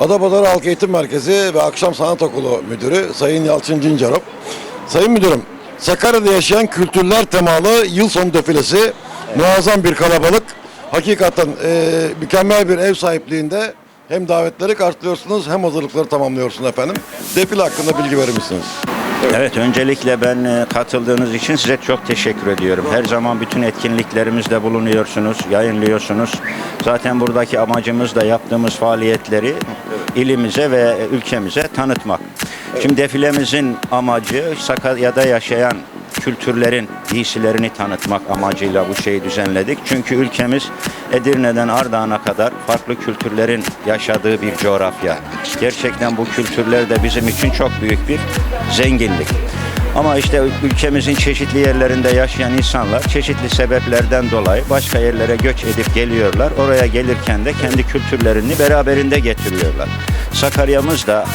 Adapazarı Halk Eğitim Merkezi ve Akşam Sanat Okulu Müdürü Sayın Yalçın Cincarop. Sayın Müdürüm, Sakarya'da yaşayan kültürler temalı yıl sonu defilesi muazzam bir kalabalık. Hakikaten e, mükemmel bir ev sahipliğinde hem davetleri karşılıyorsunuz hem hazırlıkları tamamlıyorsunuz efendim. Defile hakkında bilgi verir misiniz? Evet, öncelikle ben e, katıldığınız için size çok teşekkür ediyorum. Her zaman bütün etkinliklerimizde bulunuyorsunuz, yayınlıyorsunuz. Zaten buradaki amacımız da yaptığımız faaliyetleri ilimize ve ülkemize tanıtmak. Şimdi defilemizin amacı Sakarya'da yaşayan kültürlerin giysilerini tanıtmak amacıyla bu şeyi düzenledik. Çünkü ülkemiz Edirne'den Ardahan'a kadar farklı kültürlerin yaşadığı bir coğrafya. Gerçekten bu kültürler de bizim için çok büyük bir zenginlik. Ama işte ülkemizin çeşitli yerlerinde yaşayan insanlar çeşitli sebeplerden dolayı başka yerlere göç edip geliyorlar. Oraya gelirken de kendi kültürlerini beraberinde getiriyorlar. Sakarya'mız da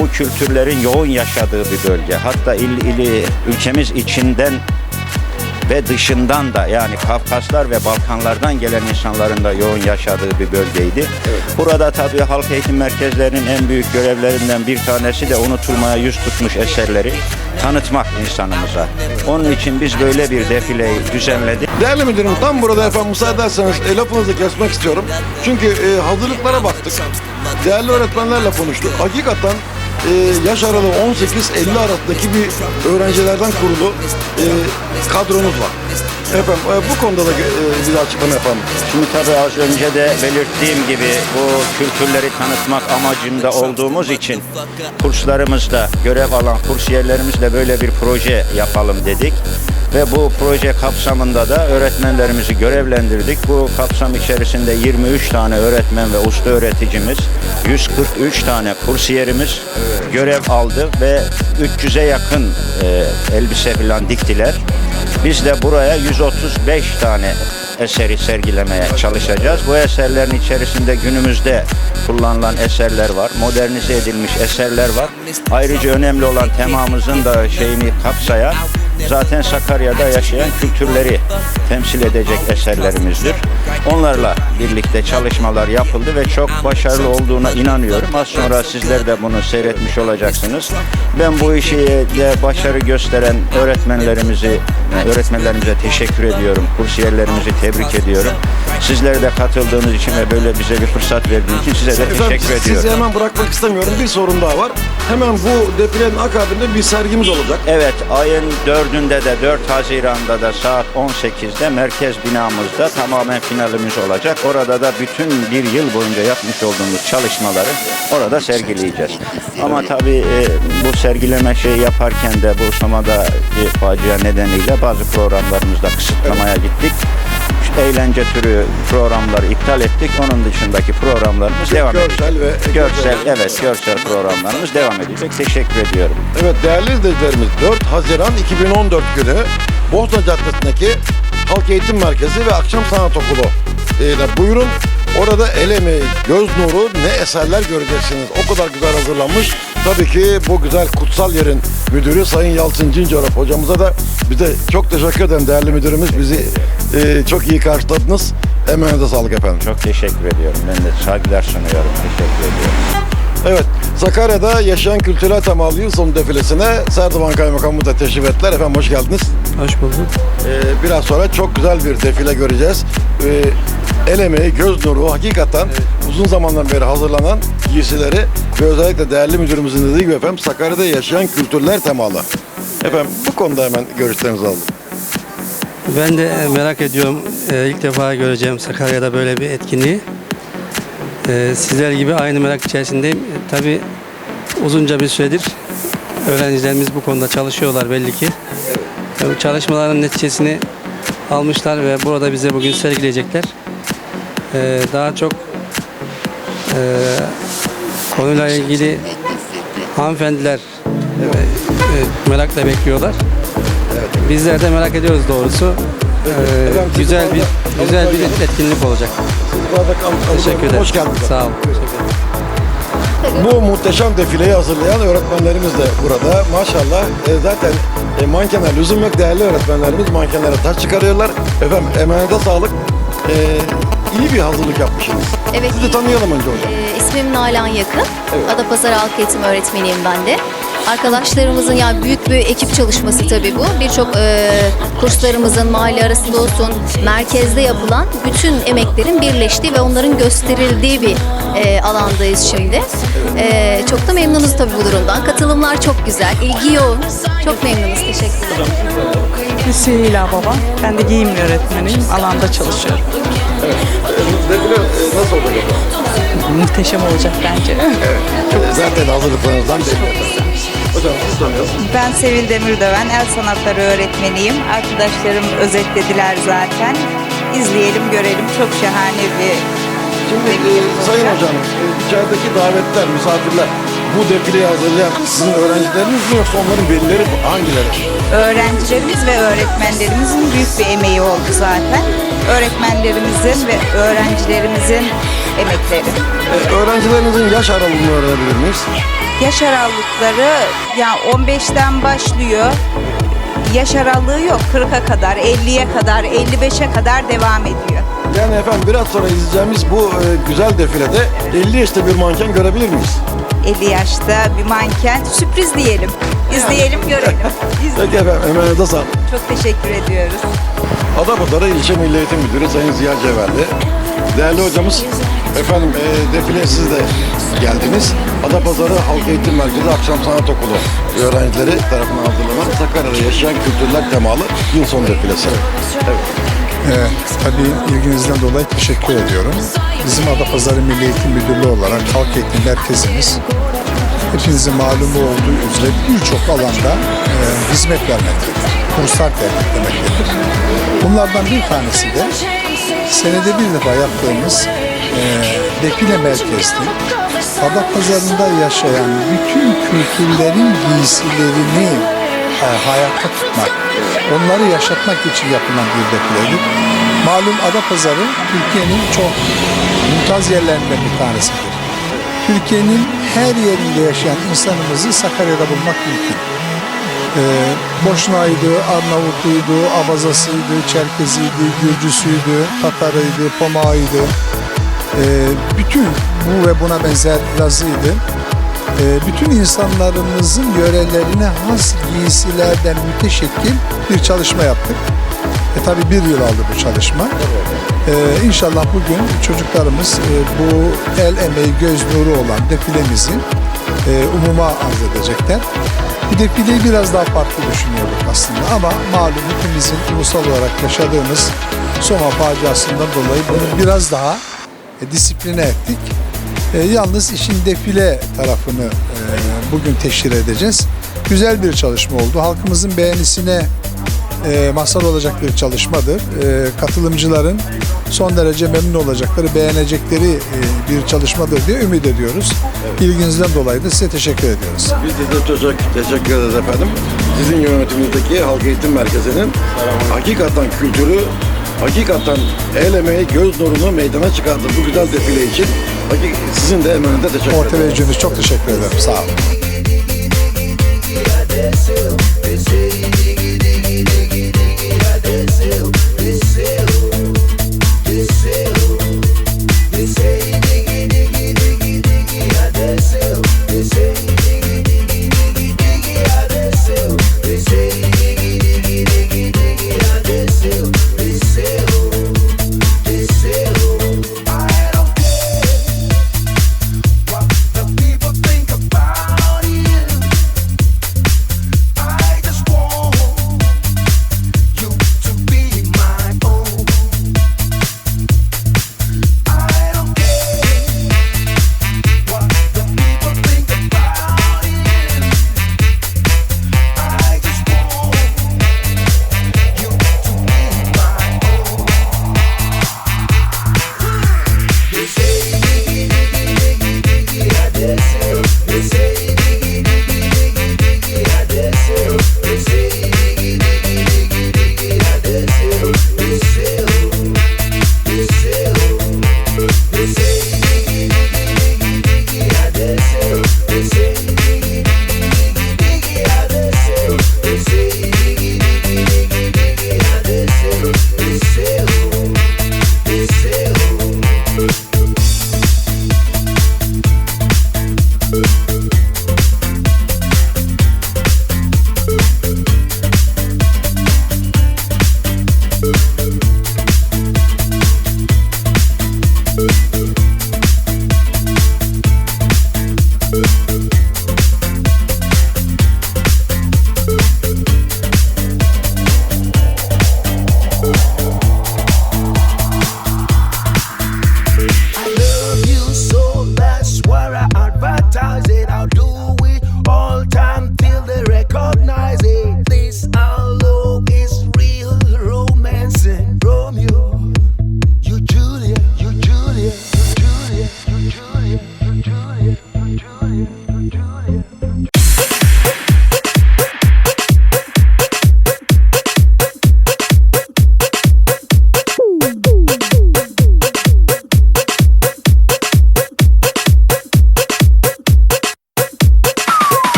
bu kültürlerin yoğun yaşadığı bir bölge. Hatta il, ili, ülkemiz içinden ve dışından da yani Kafkaslar ve Balkanlardan gelen insanların da yoğun yaşadığı bir bölgeydi. Burada tabii halk eğitim merkezlerinin en büyük görevlerinden bir tanesi de unutulmaya yüz tutmuş eserleri tanıtmak insanımıza. Onun için biz böyle bir defileyi düzenledik. Değerli müdürüm tam burada efendim müsaade ederseniz e, lafınızı kesmek istiyorum. Çünkü e, hazırlıklara baktık. Değerli öğretmenlerle konuştuk. Hakikaten e, yaş aralığı 18-50 arasındaki bir öğrencilerden kurulu e, kadronuz var. Efendim e, bu konuda da e, bize açıklama yapalım. Şimdi tabii az önce de belirttiğim gibi bu kültürleri tanıtmak amacında olduğumuz için kurslarımızda görev alan kursiyerlerimizle böyle bir proje yapalım dedik. Ve bu proje kapsamında da öğretmenlerimizi görevlendirdik. Bu kapsam içerisinde 23 tane öğretmen ve usta öğreticimiz, 143 tane kursiyerimiz görev aldı ve 300'e yakın e, elbise falan diktiler. Biz de buraya 135 tane eseri sergilemeye çalışacağız. Bu eserlerin içerisinde günümüzde kullanılan eserler var, modernize edilmiş eserler var. Ayrıca önemli olan temamızın da şeyini kapsayan zaten Sakarya'da yaşayan kültürleri temsil edecek eserlerimizdir. Onlarla birlikte çalışmalar yapıldı ve çok başarılı olduğuna inanıyorum. Az sonra sizler de bunu seyretmiş olacaksınız. Ben bu işi de başarı gösteren öğretmenlerimizi, öğretmenlerimize teşekkür ediyorum. Kursiyerlerimizi tebrik ediyorum. Sizler de katıldığınız için ve böyle bize bir fırsat verdiğiniz için size de Efendim teşekkür sizi ediyorum. hemen bırakmak istemiyorum. Bir sorun daha var. Hemen bu defilenin akabinde bir sergimiz olacak. Evet, ayın 4'ünde de 4 Haziran'da da saat 18'de merkez binamızda tamamen finalimiz olacak. Orada da bütün bir yıl boyunca yapmış olduğumuz çalışmaları orada sergileyeceğiz. Ama tabii e, bu sergileme şeyi yaparken de bu Soma'daki facia nedeniyle bazı programlarımızda kısıtlamaya gittik. Eğlence türü programları iptal ettik. Onun dışındaki programlarımız devam edecek. Görsel ve Görsel, evet görsel programlarımız devam edecek. Teşekkür ediyorum. Evet değerli izleyicilerimiz 4 Haziran 2014 günü Bosna Caddesi'ndeki Halk Eğitim Merkezi ve Akşam Sanat Okulu ile buyurun. Orada el emeği, göz nuru ne eserler göreceksiniz. O kadar güzel hazırlanmış. Tabii ki bu güzel kutsal yerin müdürü Sayın Yalçın Cincarop hocamıza da bize çok teşekkür ederim değerli müdürümüz. Bizi e, çok iyi karşıladınız. Emeğinize sağlık efendim. Çok teşekkür ediyorum. Ben de saygılar sunuyorum. Teşekkür ediyorum. Evet, Sakarya'da yaşayan kültürel temalı yıl sonu defilesine Serdivan Kaymakamı da teşrif ettiler. Efendim hoş geldiniz. Hoş bulduk. Ee, biraz sonra çok güzel bir defile göreceğiz. Ee, el emeği, göz nuru hakikaten uzun zamandan beri hazırlanan giysileri ve özellikle değerli müdürümüzün dediği gibi efendim Sakarya'da yaşayan kültürler temalı. Efendim bu konuda hemen görüşlerinizi aldım. Ben de merak ediyorum. Ee, ilk defa göreceğim Sakarya'da böyle bir etkinliği. Ee, sizler gibi aynı merak içerisindeyim. Ee, tabii uzunca bir süredir öğrencilerimiz bu konuda çalışıyorlar belli ki. Bu çalışmaların neticesini almışlar ve burada bize bugün sergileyecekler. Ee, daha çok e, konuyla ilgili hanımefendiler e, e, merakla bekliyorlar. Bizler de merak ediyoruz doğrusu. Ee, Efendim, güzel bir güzel bir etkinlik olacak. Teşekkür ederim. Hoş geldiniz. Sağ olun. Bu muhteşem defileyi hazırlayan öğretmenlerimiz de burada. Maşallah e, zaten e, mankenler lüzum yok değerli öğretmenlerimiz mankenlere taş çıkarıyorlar. Efendim emeğine sağlık. E, iyi bir hazırlık yapmışsınız. Evet. Sizi tanıyalım önce hocam. Ee, ismim Nalan Yakın. Evet. Adapazarı Halk Eğitim öğretmeniyim ben de. Arkadaşlarımızın yani büyük bir ekip çalışması tabii bu. Birçok e, kurslarımızın mahalle arasında olsun, merkezde yapılan bütün emeklerin birleştiği ve onların gösterildiği bir e, alandayız şimdi. E, çok da memnunuz tabii bu durumdan. Katılımlar çok güzel, ilgi yoğun. Çok memnunuz, teşekkür ederim. Hüseyinila Baba. Ben de giyim öğretmeniyim. Alanda çalışıyorum. Muhteşem olacak bence. Zaten hazırlıklarınızdan belli. Hocam siz tanıyorsunuz. Ben Sevil Demirdöven, el sanatları öğretmeniyim. Arkadaşlarım özetlediler zaten. İzleyelim, görelim. Çok şahane bir Şimdi e, Sayın Hocam, e, içerideki davetler, misafirler bu defileyi hazırlayan sizin öğrencileriniz mi yoksa onların velileri mi? hangileri? öğrencilerimiz ve öğretmenlerimizin büyük bir emeği oldu zaten. Öğretmenlerimizin ve öğrencilerimizin emekleri. E, öğrencilerinizin yaş aralığını öğrenebilir miyiz? Yaş aralıkları yani 15'ten başlıyor. Yaş aralığı yok. 40'a kadar, 50'ye kadar, 55'e kadar devam ediyor. Yani efendim biraz sonra izleyeceğimiz bu e, güzel defilede 50 yaşta bir manken görebilir miyiz? 50 yaşta bir manken sürpriz diyelim. İzleyelim, görelim. İzleyelim. Peki efendim, emeğinize sağlık. Çok teşekkür ediyoruz. Adapazarı İlçe Milli Eğitim Müdürü Sayın Ziya Cevherli. Değerli hocamız, efendim e, defile siz de geldiniz. Adapazarı Halk Eğitim Merkezi Akşam Sanat Okulu öğrencileri tarafından hazırlanan Sakarya'da yaşayan kültürler temalı yıl sonu defilesi. Evet. Ee, tabii ilginizden dolayı teşekkür ediyorum. Bizim Adapazarı Milli Eğitim Müdürlüğü olarak Halk Eğitim Merkezimiz hepinizin malumu olduğu üzere birçok alanda e, hizmet vermektedir. Kurslar vermektedir. Bunlardan bir tanesi de senede bir defa yaptığımız e, defile merkezli Adapazarı'nda yaşayan bütün kültürlerin giysilerini e, hayatta tutmak, onları yaşatmak için yapılan bir defiledir. Malum Adapazarı Türkiye'nin çok mümtaz yerlerinden bir tanesidir. Türkiye'nin her yerinde yaşayan insanımızı Sakarya'da bulmak mümkün. Ee, Boşnağıydı, Arnavutuydu, Abazasıydı, Çerkeziydi, Gürcüsüydü, Tatarıydı, Pomağıydı. Ee, bütün bu ve buna benzer Lazıydı. Ee, bütün insanlarımızın yörelerine has giysilerden müteşekkil bir çalışma yaptık. E tabi bir yıl aldı bu çalışma. Ee, inşallah bugün çocuklarımız e, bu el emeği göz nuru olan defilemizi e, umuma arz edecekler. Bu defileyi biraz daha farklı düşünüyorduk aslında ama malum hepimizin ulusal olarak yaşadığımız Soma faciasından dolayı bunu biraz daha e, disipline ettik. E, yalnız işin defile tarafını e, bugün teşhir edeceğiz. Güzel bir çalışma oldu. Halkımızın beğenisine e, mazhar olacak bir çalışmadır. E, katılımcıların son derece memnun olacakları, beğenecekleri e, bir çalışmadır diye ümit ediyoruz. İlginizden dolayı da size teşekkür ediyoruz. Biz de teşekkür, teşekkür ederiz efendim. Sizin yönetiminizdeki Halk Eğitim Merkezi'nin hakikaten kültürü, hakikaten el emeği, göz nurunu meydana çıkardığı bu güzel defile için sizin de emeğinize teşekkür ederim. teveccühünüz çok teşekkür ederim. Sağ olun.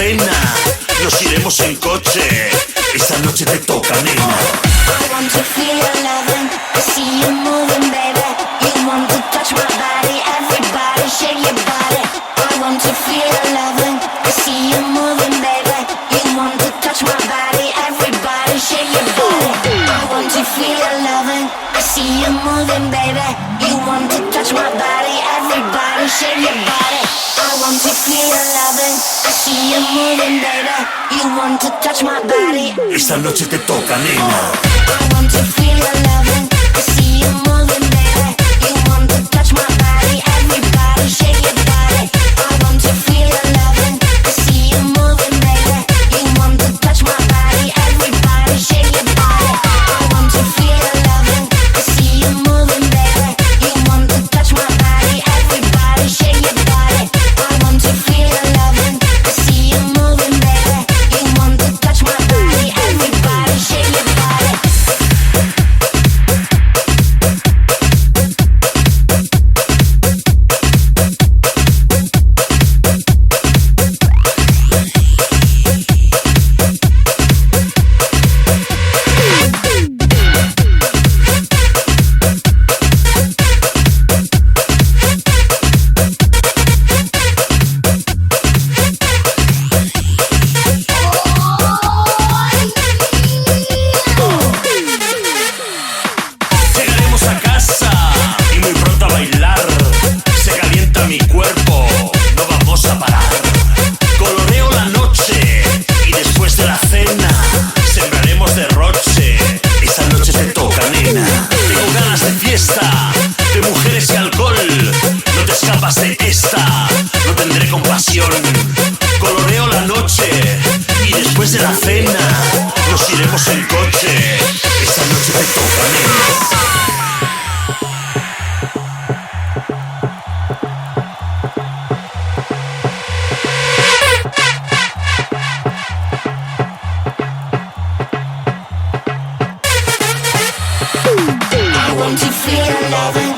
Nos iremos en coche. Esta noche te toca, nena. touch my body. Esta noche te toca, nena. I want to feel your loving. I see you moving. to feel loving.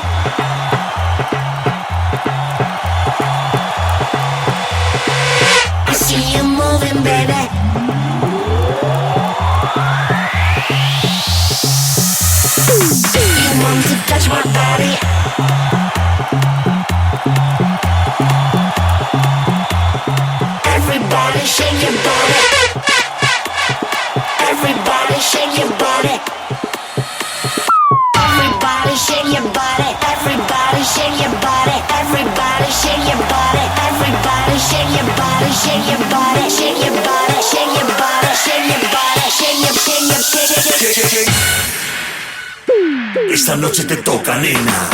Esta noche te toca, nena.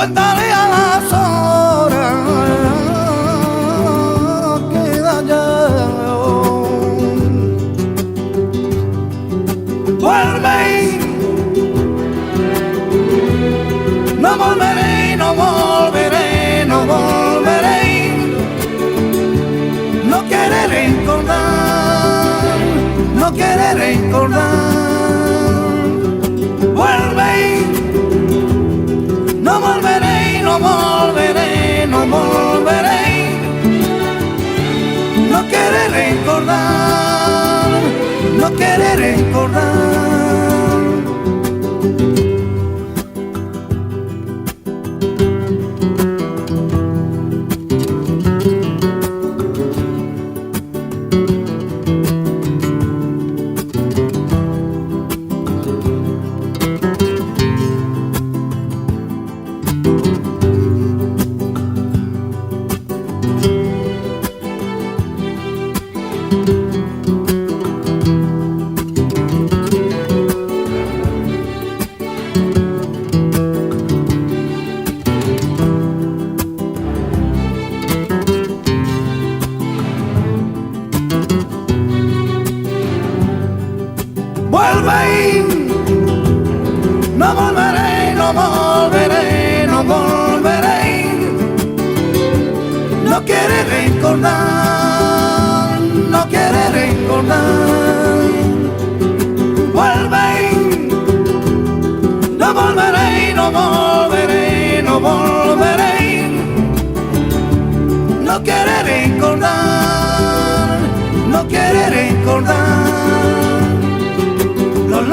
Cuéntale a las horas que dañado. Vuelve no volveré, no volveré, no volveré, no querré recordar, no querré recordar. Volveré. No quiere recordar, no quiere recordar. no querer engordar. Vuelve, no volveré, no volveré, no volveré. No querer engordar, no querer engordar. Los